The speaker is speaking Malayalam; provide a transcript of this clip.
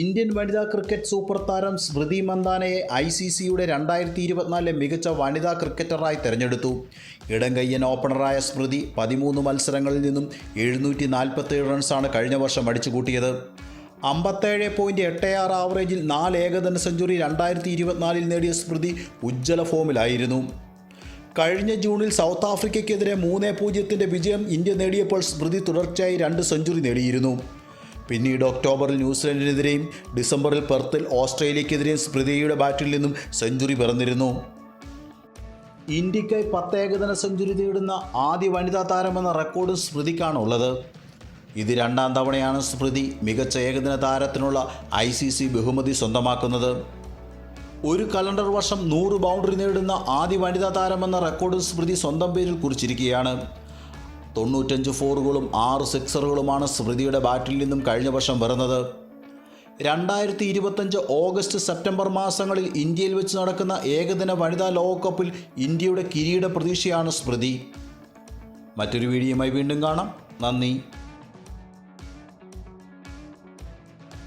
ഇന്ത്യൻ വനിതാ ക്രിക്കറ്റ് സൂപ്പർ താരം സ്മൃതി മന്ദാനയെ ഐ സി സിയുടെ രണ്ടായിരത്തി ഇരുപത്തിനാലിലെ മികച്ച വനിതാ ക്രിക്കറ്ററായി തിരഞ്ഞെടുത്തു. ഇടംകയ്യൻ ഓപ്പണറായ സ്മൃതി പതിമൂന്ന് മത്സരങ്ങളിൽ നിന്നും എഴുന്നൂറ്റി നാൽപ്പത്തേഴ് റൺസാണ് കഴിഞ്ഞ വർഷം അടിച്ചുകൂട്ടിയത്. അമ്പത്തേഴ് പോയിന്റ് എട്ട് ആറ് ആവറേജിൽ നാല് ഏകദിന സെഞ്ചുറി രണ്ടായിരത്തി ഇരുപത്തിനാലിൽ നേടിയ സ്മൃതി ഉജ്ജ്വല ഫോമിലായിരുന്നു. കഴിഞ്ഞ ജൂണിൽ സൗത്ത് ആഫ്രിക്കയ്ക്കെതിരെ മൂന്ന് പൂജ്യത്തിന്റെ വിജയം ഇന്ത്യ നേടിയപ്പോൾ സ്മൃതി തുടർച്ചയായി രണ്ട് സെഞ്ചുറി നേടിയിരുന്നു. പിന്നീട് ഒക്ടോബറിൽ ന്യൂസിലൻഡിനെതിരെയും ഡിസംബറിൽ പെർത്തിൽ ഓസ്ട്രേലിയക്കെതിരെയും സ്മൃതിയുടെ ബാറ്റിൽ നിന്നും സെഞ്ചുറി പിറന്നിരുന്നു. ഇന്ത്യക്കായി പത്ത് ഏകദിന സെഞ്ചുറി നേടുന്ന ആദ്യ വനിതാ താരമെന്ന റെക്കോർഡും സ്മൃതിക്കാണുള്ളത് ഇത് രണ്ടാം തവണയാണ് സ്മൃതി മികച്ച ഏകദിന താരത്തിനുള്ള ഐ സി സി ബഹുമതി സ്വന്തമാക്കുന്നത്. ഒരു കലണ്ടർ വർഷം നൂറ് ബൗണ്ടറി നേടുന്ന ആദ്യ വനിതാ താരമെന്ന റെക്കോർഡും സ്മൃതി സ്വന്തം പേരിൽ കുറിച്ചിരിക്കുകയാണ്. തൊണ്ണൂറ്റഞ്ച് ഫോറുകളും ആറ് സിക്സറുകളുമാണ് സ്മൃതിയുടെ ബാറ്റിൽ നിന്നും കഴിഞ്ഞ വർഷം വരുന്നത്. രണ്ടായിരത്തി ഇരുപത്തഞ്ച് ഓഗസ്റ്റ് സെപ്റ്റംബർ മാസങ്ങളിൽ ഇന്ത്യയിൽ വെച്ച് നടക്കുന്ന ഏകദിന വനിതാ ലോകകപ്പിൽ ഇന്ത്യയുടെ കിരീട പ്രതീക്ഷയാണ് സ്മൃതി. മറ്റൊരു വീഡിയോയുമായി വീണ്ടും കാണാം. നന്ദി.